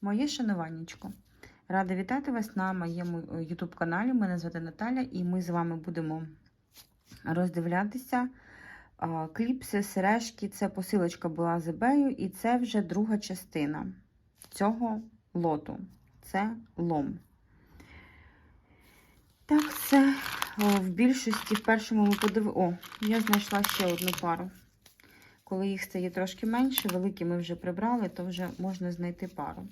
Моє шануваннячко. Рада вітати вас на моєму YouTube каналі. Мене звати Наталя, і ми з вами будемо роздивлятися кліпси, сережки. Це посилочка була з eBay, і це вже друга частина цього лоту. Це лом. Так, це в більшості в першому ми подивилися. О, я знайшла ще одну пару. Коли їх стає трошки менше, великі ми вже прибрали, то вже можна знайти пару.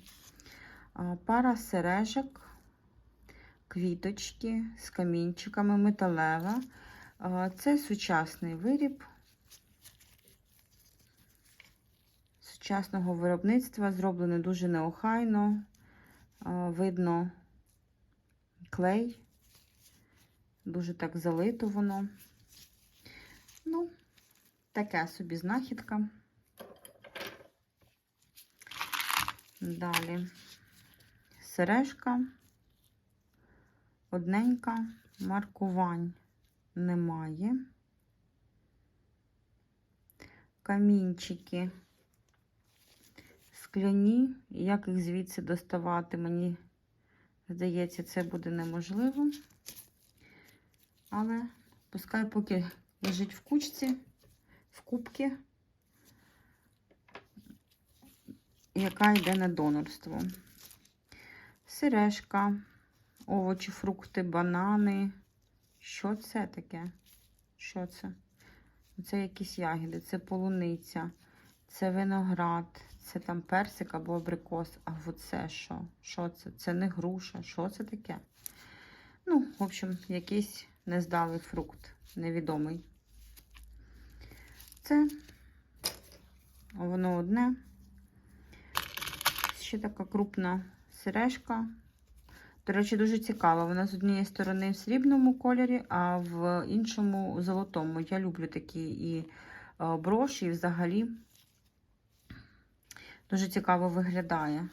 Пара сережок, квіточки з камінчиками, металева. Це сучасний виріб сучасного виробництва, зроблений дуже неохайно. Видно клей, дуже так залито воно. Ну, Таке собі знахідка. Далі сережка, одненька, маркувань немає. Камінчики скляні, як їх звідси доставати, мені здається, це буде неможливо. Але пускай поки лежить в кучці в кубки, яка йде на донорство. Сережка, овочі, фрукти, банани. Що це таке? Що це? Це якісь ягіди, це полуниця, це виноград, це там персик або абрикос. А оце що? Що це? Це не груша. Що це таке? Ну, в общем, якийсь нездалий фрукт, невідомий. Це воно одне. Ще така крупна сережка. До речі, дуже цікава. Вона з однієї сторони в срібному кольорі, а в іншому золотому. Я люблю такі і броші, і взагалі дуже цікаво виглядає.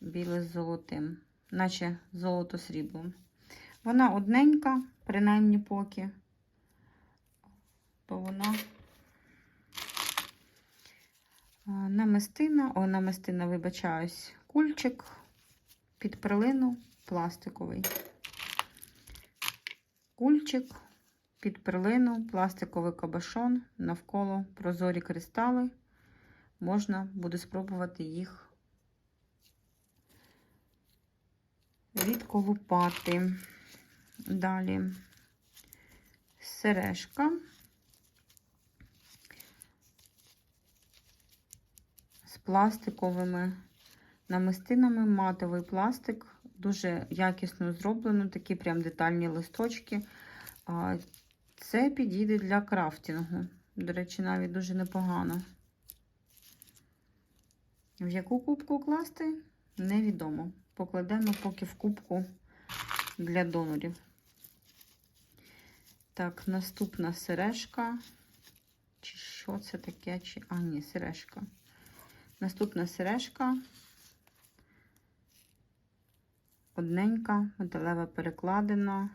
Біле з золотим, наче золото сріблом. Вона одненька, принаймні поки то вона намистина, о, намистина, вибачаюсь, кульчик під прилину пластиковий. Кульчик під перлину, пластиковий кабашон, навколо прозорі кристали. Можна буде спробувати їх відколупати. Далі сережка. Пластиковими намистинами, матовий пластик, дуже якісно зроблено, такі прям детальні листочки. Це підійде для крафтингу. До речі, навіть дуже непогано. В яку кубку класти, невідомо. Покладемо поки в кубку для донорів. Так, наступна сережка. Чи що це таке? Чи... А, ні, сережка. Наступна сережка. Одненька, металева перекладина.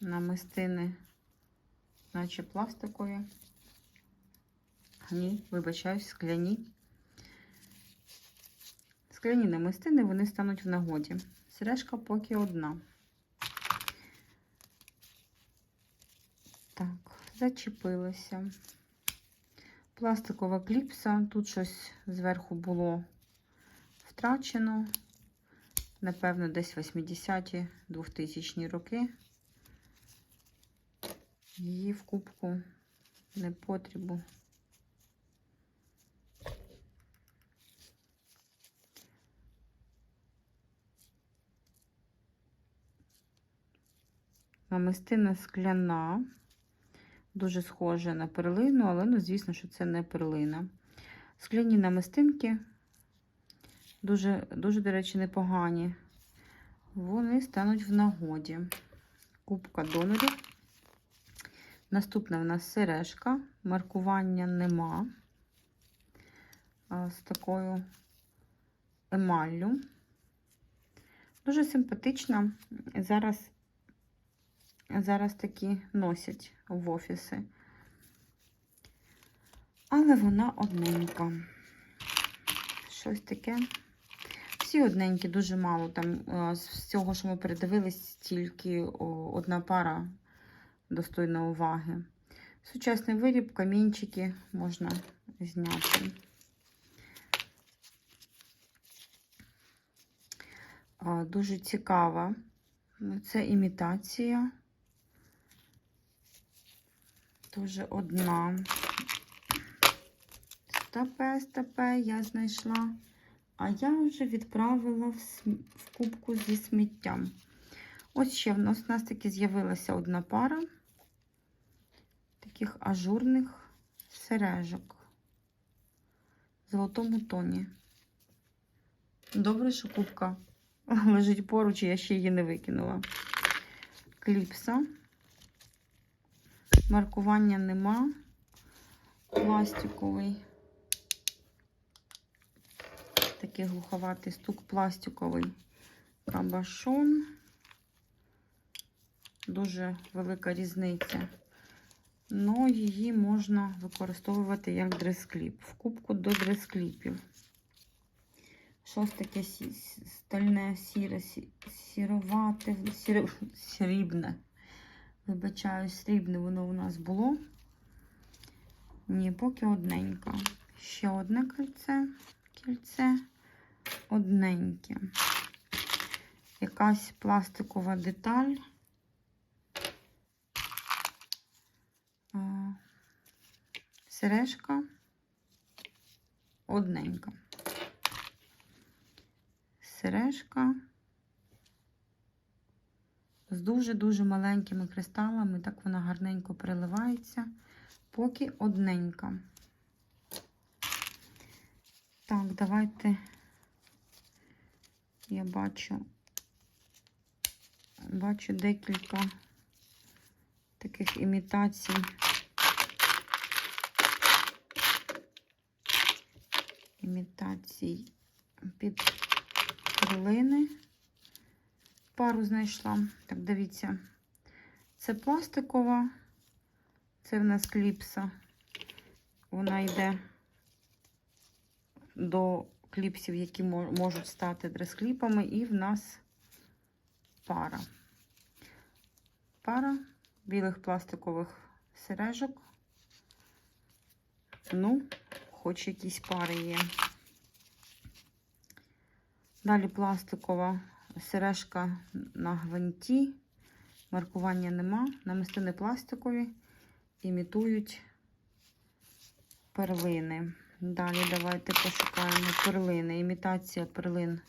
Намистини, наче пластикові. Ні, вибачаюсь, скляні. Скляні намистини, вони стануть в нагоді. Сережка поки одна. Так, зачепилася. Пластикова кліпса. Тут щось зверху було втрачено. Напевно, десь 80-ті 2000 роки. Її в кубку не потрібу. Намистина скляна. Дуже схоже на перлину, але, ну, звісно, що це не перлина. Скляні намистинки, дуже, дуже, до речі, непогані. Вони стануть в нагоді. Кубка донорів. Наступна в нас сережка. Маркування нема. З такою емаллю. Дуже симпатична. Зараз зараз такі носять в офіси. Але вона одненька. Щось таке. Всі одненькі, дуже мало. Там е, з всього, що ми передивились, тільки одна пара достойна уваги. Сучасний виріб, камінчики можна зняти. Дуже цікава. Це імітація. Дуже одна. Стопе, стопе, я знайшла. А я вже відправила в, см- в кубку зі сміттям. Ось ще в нас, у нас таки з'явилася одна пара таких ажурних сережок в золотому тоні. Добре, що кубка лежить поруч, я ще її не викинула. Кліпса. Маркування нема. Пластиковий. Такий глуховатий стук пластиковий кабашон. Дуже велика різниця. Но її можна використовувати як дрес-кліп. В кубку до дрес-кліпів. Щось таке стальне, сіре, сі- сіровате, сіре, срібне. Вибачаю, срібне воно у нас було. Ні, поки одненька. Ще одне кільце, кільце одненьке. Якась пластикова деталь. Сережка одненька. Сережка з дуже-дуже маленькими кристалами, так вона гарненько переливається, поки одненька. Так, давайте я бачу, бачу декілька таких імітацій. Імітацій під перлини. Пару знайшла. Так, дивіться. Це пластикова, це в нас кліпса. Вона йде до кліпсів, які можуть стати дрес-кліпами, і в нас пара. Пара білих пластикових сережок. Ну, хоч якісь пари є. Далі пластикова сережка на гвинті. Маркування нема. Намистини пластикові, імітують перлини. Далі давайте пошукаємо перлини. Імітація перлин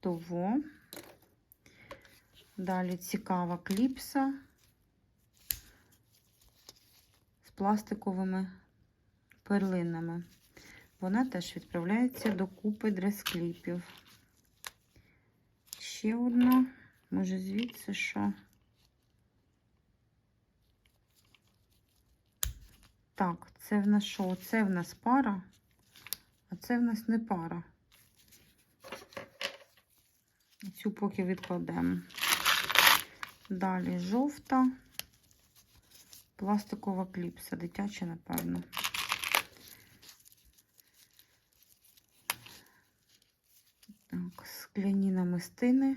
того. Далі цікава кліпса з пластиковими перлинами. Вона теж відправляється до купи дрес-кліпів. Ще одна, може, звідси що. Так, це в нас що? Це в нас пара, а це в нас не пара. Цю поки відкладемо. Далі жовта, пластикова кліпса, дитяча, напевно. Так, скляні намистини.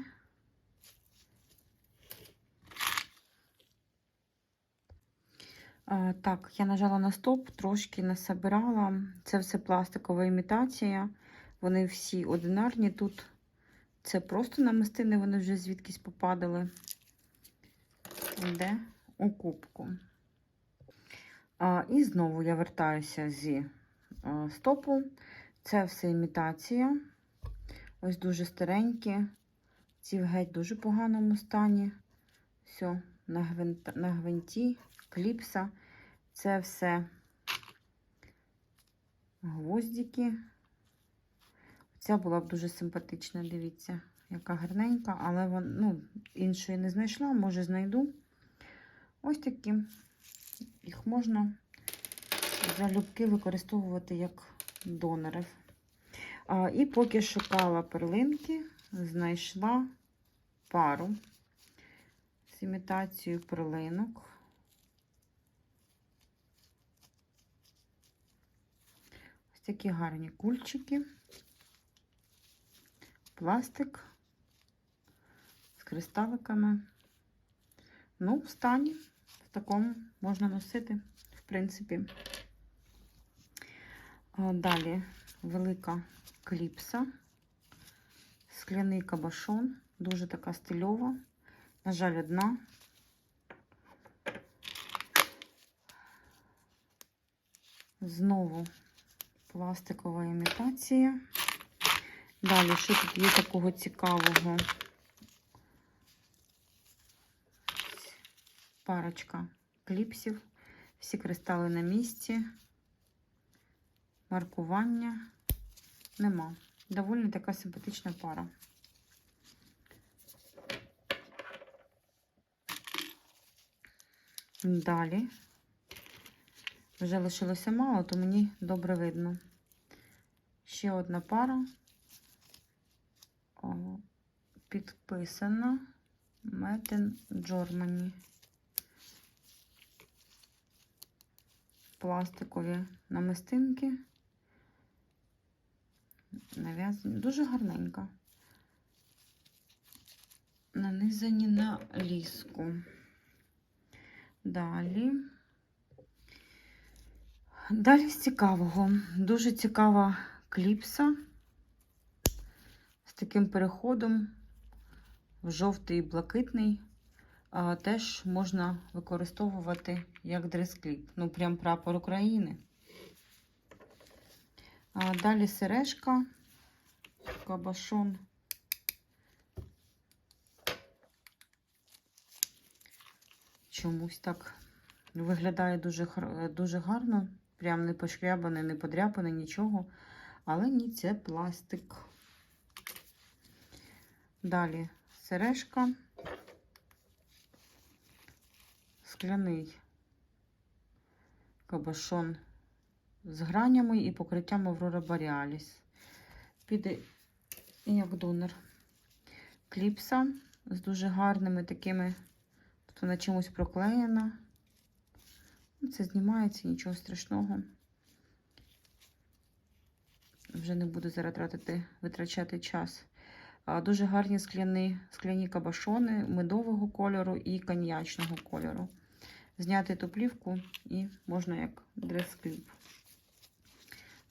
Так, я нажала на стоп, трошки насобирала. Це все пластикова імітація. Вони всі одинарні. Тут це просто намистини, вони вже звідкись попадали. Йде у кубку. А, і знову я вертаюся зі а, стопу. Це все імітація. Ось дуже старенькі. Ці в геть дуже поганому стані. Все, на, гвинт, на гвинті, кліпса. Це все гвоздики. Ця була б дуже симпатична, дивіться, яка гарненька, але вон, ну, іншої не знайшла, може знайду. Ось такі. Їх можна залюбки використовувати як донорів. І поки шукала перлинки, знайшла пару з імітацією перлинок. Ось такі гарні кульчики, пластик з кристаликами. Ну, в стані, в такому можна носити, в принципі. Далі велика кліпса, скляний кабашон, дуже така стильова. На жаль, одна. Знову пластикова імітація. Далі, що тут є такого цікавого? Парочка кліпсів. Всі кристали на місці. Маркування нема. Доволі така симпатична пара. Далі. Вже лишилося мало, то мені добре видно. Ще одна пара. О, підписана Метен Джормані. Пластикові намистинки. Нав'язані. Дуже гарненька. Нанизані на ліску. Далі. Далі з цікавого. Дуже цікава кліпса з таким переходом в жовтий і блакитний. А, теж можна використовувати як дрес-кліп. Ну, прям прапор України. А, далі сережка, кабашон. Чомусь так виглядає дуже, дуже гарно. Прям не пошкрябаний, не подряпаний, нічого. Але ні, це пластик. Далі сережка. Скляний кабашон з гранями і покриттям Аврора Borealis. Піде як донор. Кліпса з дуже гарними такими, тут вона чимось проклеєна. Ну, Це знімається, нічого страшного. Вже не буду зараз тратити, витрачати час. Дуже гарні скляні, скляні кабашони медового кольору і коньячного кольору. Зняти ту плівку і можна як дрес-кліп.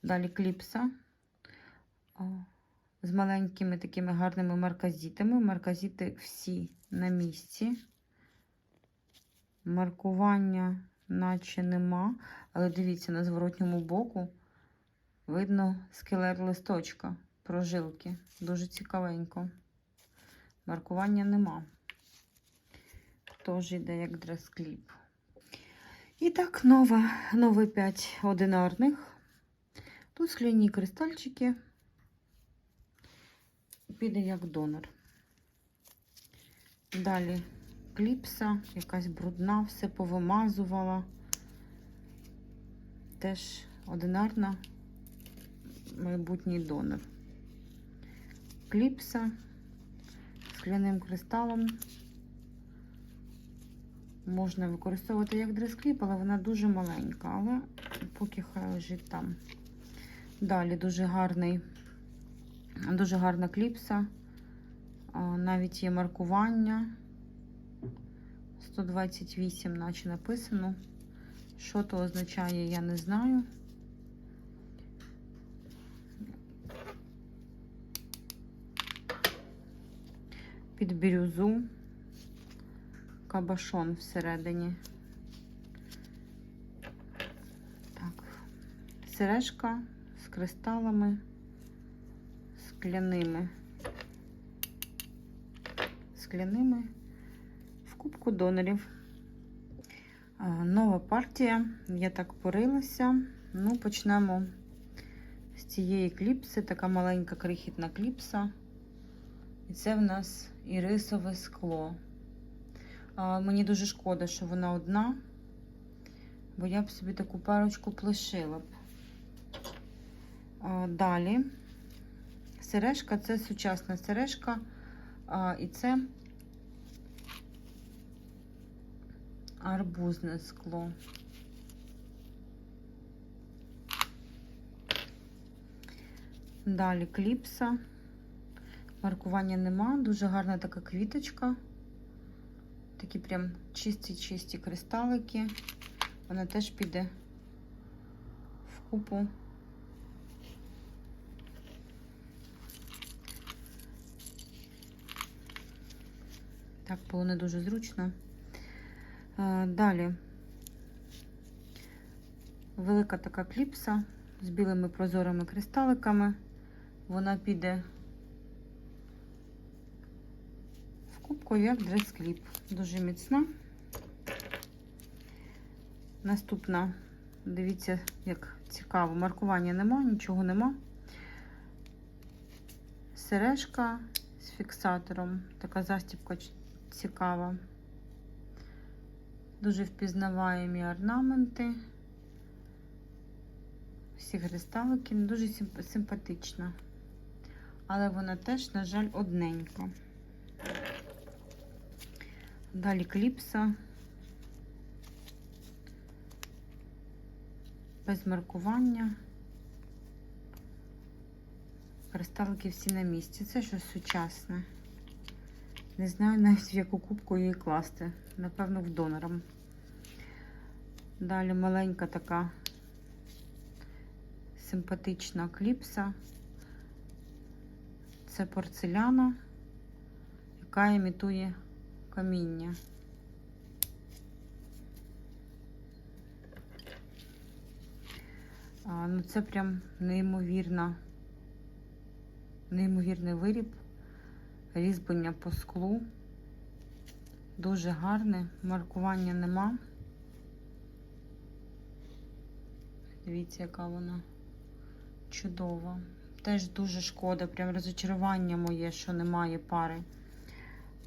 Далі кліпса з маленькими такими гарними марказітами. Марказіти всі на місці. Маркування наче нема, але дивіться, на зворотньому боку видно скелет листочка, прожилки. Дуже цікавенько. Маркування нема. Теж йде як дрес-кліп. І так, нова, нові 5 одинарних. Тут скляні кристальчики. Піде як донор. Далі кліпса, якась брудна, все повимазувала. Теж одинарна, майбутній донор. Кліпса з скляним кристалом. Можна використовувати як дрес-кліп, але вона дуже маленька, але поки хай лежить там. Далі дуже гарний, дуже гарна кліпса. Навіть є маркування. 128, наче написано. Що то означає, я не знаю. Під бірюзу. Кабашон всередині. Так. Сережка з кристалами скляними. Скляними в кубку донорів. Нова партія. Я так порилася. Ну, почнемо з цієї кліпси. Така маленька крихітна кліпса. І це в нас ірисове скло. Мені дуже шкода, що вона одна, бо я б собі таку парочку плешила б. Далі сережка це сучасна сережка, а, і це арбузне скло. Далі кліпса. Маркування нема. Дуже гарна така квіточка. Такі прям чисті-чисті кристалики. Вона теж піде в купу. Так було не дуже зручно. Е, Далі велика така кліпса з білими прозорими кристаликами. Вона піде в кубку як дрес-кліп. Дуже міцна. Наступна, дивіться, як цікаво, маркування нема, нічого нема. Сережка з фіксатором. Така застібка цікава. Дуже впізнаваємі орнаменти. Всі кристалики, дуже симп- симпатична. Але вона теж, на жаль, одненька. Далі кліпса. Без маркування. Кристалики всі на місці. Це щось сучасне. Не знаю навіть в яку кубку її класти. Напевно, в донором. Далі маленька така симпатична кліпса. Це порцеляна, яка імітує каміння. А, ну це прям неймовірна, неймовірний виріб, різьблення по склу. Дуже гарне, маркування нема. Дивіться, яка вона чудова. Теж дуже шкода, прям розочарування моє, що немає пари.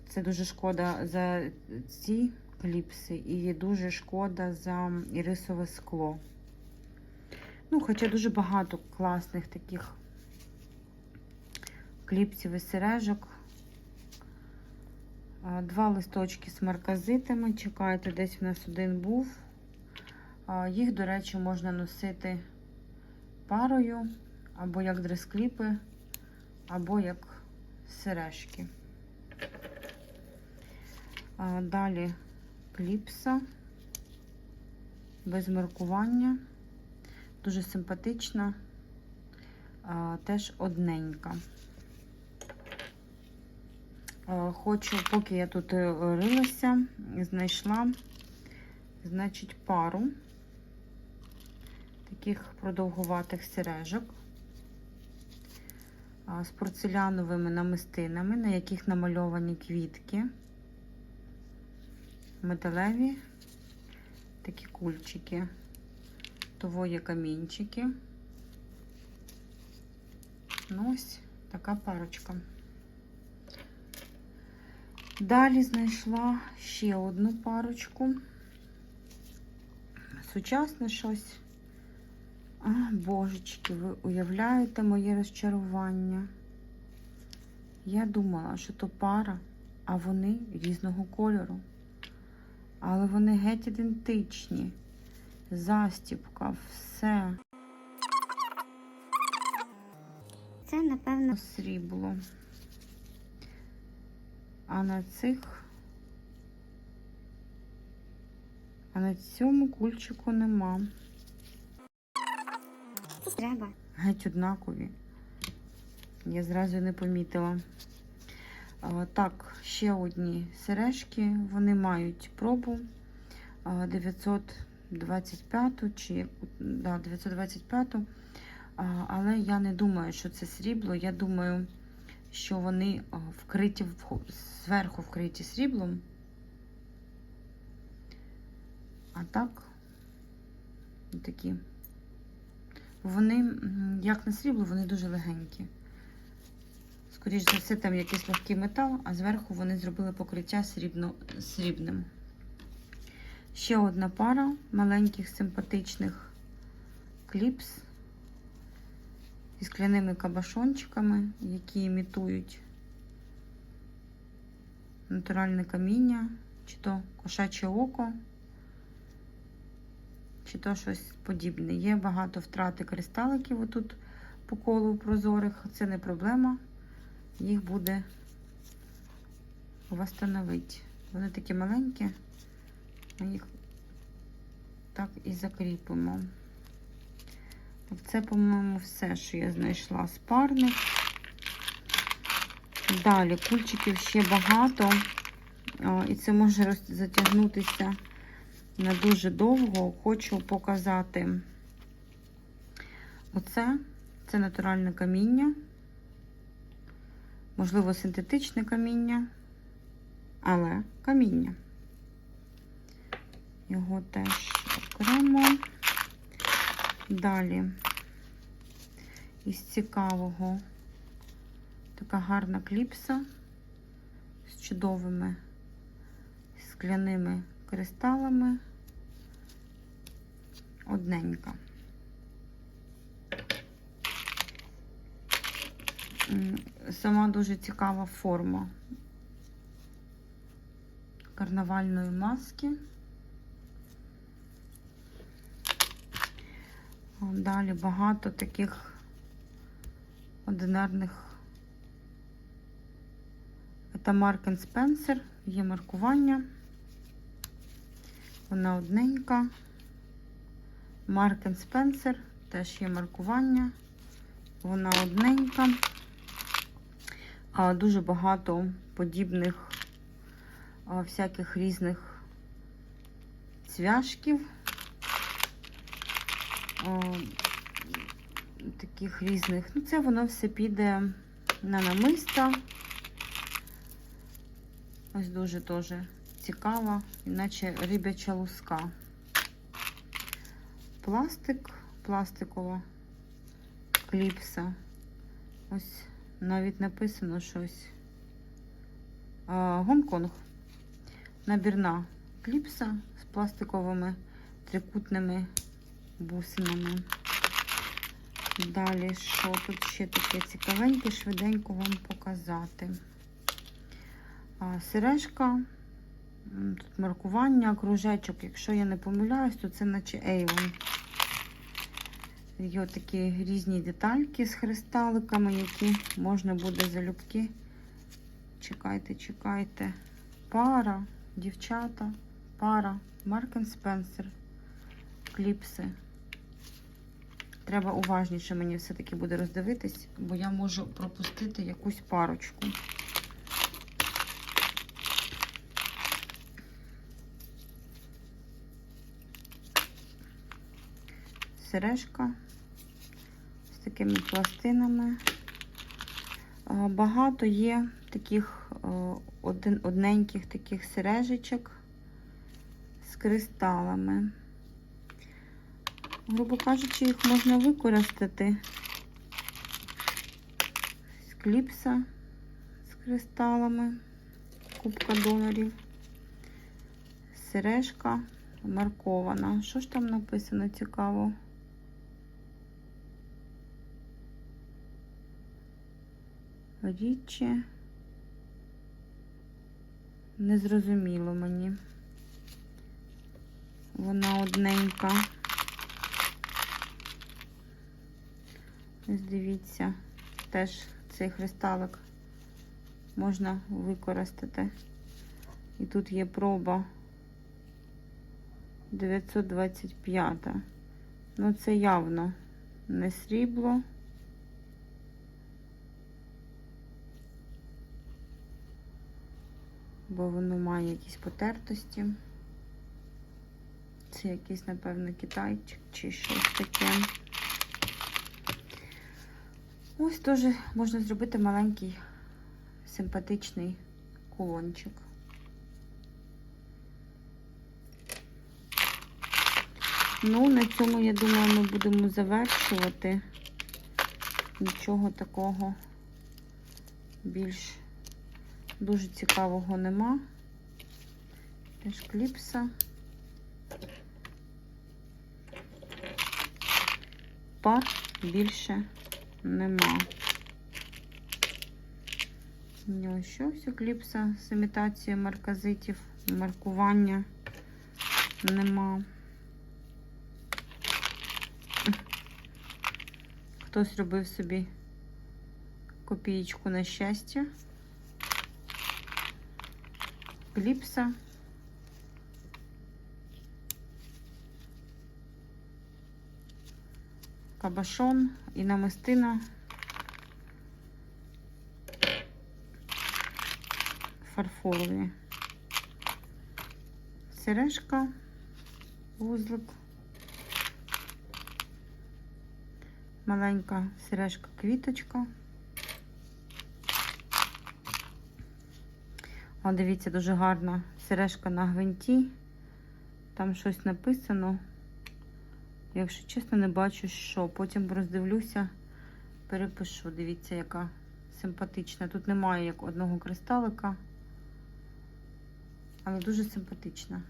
Це дуже шкода за ці кліпси і дуже шкода за ірисове скло. Ну, хоча дуже багато класних таких кліпсів і сережок. Два листочки з марказитами. Чекайте, десь в нас один був. Їх, до речі, можна носити парою, або як дрес-кліпи, або як сережки. Далі кліпса без маркування. Дуже симпатична, теж одненька. А, Хочу, поки я тут е, рилася, знайшла, значить, пару таких продовгуватих сережок з порцеляновими намистинами, на яких намальовані квітки, металеві такі кульчики, тової камінчики. Ну, ось така парочка. Далі знайшла ще одну парочку. Сучасне щось. А, божечки, ви уявляєте моє розчарування? Я думала, що то пара, а вони різного кольору. Але вони геть ідентичні. Застіпка, все. Це, напевно, Срібло. А на цих. А на цьому кульчику нема. треба. Геть однакові. Я зразу не помітила. А, так, ще одні сережки. Вони мають пробу а, 925 чи да, 925, а, але я не думаю, що це срібло. Я думаю, що вони вкриті зверху вкриті сріблом. А так, такі. Вони, як на срібло, вони дуже легенькі. Скоріше за все, там якийсь легкий метал, а зверху вони зробили покриття срібно, срібним. Ще одна пара маленьких симпатичних кліпс зі скляними кабашончиками, які імітують натуральне каміння, чи то кошаче око чи то щось подібне. Є багато втрати кристаликів отут по колу прозорих, це не проблема. Їх буде восстановити. Вони такі маленькі, ми їх так і закріпимо. Це, по-моєму, все, що я знайшла з парних. Далі кульчиків ще багато, і це може затягнутися на дуже довго. Хочу показати оце. Це натуральне каміння, можливо, синтетичне каміння, але каміння. Його теж окремо. Далі із цікавого така гарна кліпса з чудовими скляними кристалами. Одненька. Сама дуже цікава форма карнавальної маски. Далі багато таких одинарних. Це Mark Spencer, є маркування. Вона одненька. Mark Spencer, теж є маркування. Вона одненька. А дуже багато подібних всяких різних цвяшків. Таких різних. Ну, це воно все піде на намиста. Ось дуже теж цікаво, іначе рибяча луска. Пластик, пластикова кліпса. Ось навіть написано щось. Гонконг. Набірна кліпса з пластиковими трикутними бусинами. Далі, що тут ще таке цікавеньке, швиденько вам показати. Сережка, тут маркування, кружечок. Якщо я не помиляюсь, то це наче Avon. Є такі різні детальки з христаликами, які можна буде залюбки. Чекайте, чекайте. Пара, дівчата, пара, Марк Спенсер, кліпси. Треба уважніше мені все-таки буде роздивитись, бо я можу пропустити якусь парочку. Сережка з такими пластинами. Багато є таких одненьких таких сережечок з кристалами. Грубо кажучи, їх можна використати з кліпса з кристалами, кубка доларів, сережка маркована. Що ж там написано цікаво? Річчі. Незрозуміло мені. Вона одненька. Ось дивіться, теж цей христалик можна використати. І тут є проба 925. Ну, це явно не срібло. Бо воно має якісь потертості. Це якийсь, напевно, китайчик чи щось таке. Ось теж можна зробити маленький симпатичний кулончик. Ну, на цьому, я думаю, ми будемо завершувати. Нічого такого більш дуже цікавого нема. Теж кліпса. Пар більше нема. Ще ось кліпса з імітацією марказитів, маркування нема. Хтось робив собі копієчку на щастя. Кліпса. Кабашон і намистина. Фарфорові. Сережка, вузлик. Маленька сережка квіточка. О, дивіться, дуже гарна сережка на гвинті. Там щось написано. Якщо чесно, не бачу, що. Потім роздивлюся, перепишу. Дивіться, яка симпатична. Тут немає як одного кристалика, але дуже симпатична.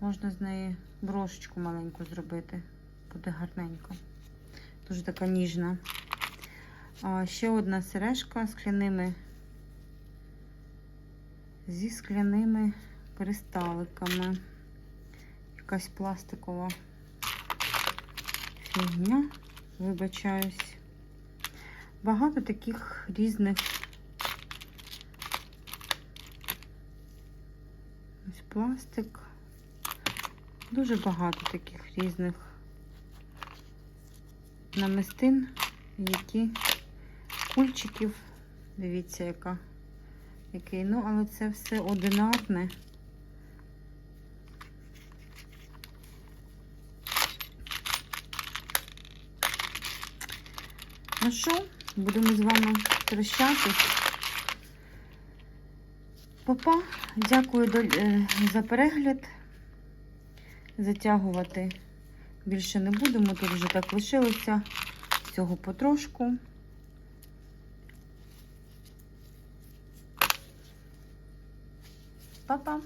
Можна з неї брошечку маленьку зробити. Буде гарненько. Дуже така ніжна. А, ще одна сережка з скляними зі скляними кристаликами. Якась пластикова фігня, вибачаюсь. Багато таких різних. Ось пластик. Дуже багато таких різних намистин, які кульчиків. Дивіться, яка який. Ну, але це все одинарне. Ну що, будемо з вами прощатись. Папа, дякую е, за перегляд. Затягувати більше не будемо. Тут вже так лишилося всього потрошку. Па-па!